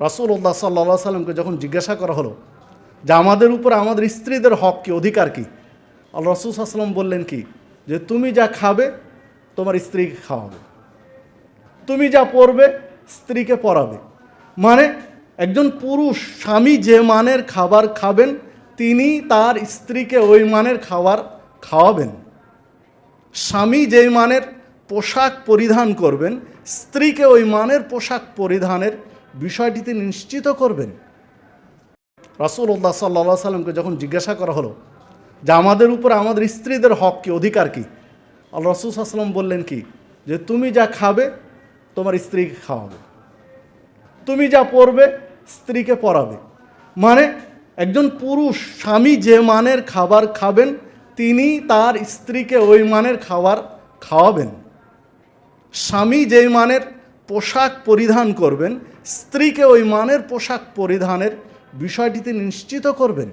রাসুল্লাহ সাল্লা সাল্লামকে যখন জিজ্ঞাসা করা হলো যে আমাদের উপর আমাদের স্ত্রীদের হক কি, অধিকার কি, আল্লাহ রসুল সাল্লাম বললেন কি? যে তুমি যা খাবে, তোমার স্ত্রীকে খাওয়াবে। তুমি যা পরবে, স্ত্রীকে পরাবে। মানে একজন পুরুষ স্বামী যে মানের খাবার খাবেন, তিনি তার স্ত্রীকে ওই মানের খাবার খাওয়াবেন। স্বামী যেই মানের পোশাক পরিধান করবেন, স্ত্রীকে ওই মানের পোশাক পরিধানের বিষয়টি তিনি নিশ্চিত করবেন। রাসুল্লাহ সাল্লা সাল্লামকে যখন জিজ্ঞাসা করা হলো যে আমাদের উপর আমাদের স্ত্রীদের হক কি, অধিকার কি? আল্লাহ রসুল সাল্লাম বললেন কি? যে তুমি যা খাবে, তোমার স্ত্রীকে খাওয়াবে। তুমি যা পরবে, স্ত্রীকে পরাবে। মানে একজন পুরুষ স্বামী যে মানের খাবার খাবেন, তিনি তার স্ত্রীকে ওই মানের খাবার খাওয়াবেন। স্বামী যেই মানের পোশাক পরিধান করবেন স্ত্রীকে ওই মানের পোশাক পরিধানের বিষয়টি তিনি নিশ্চিত করবেন।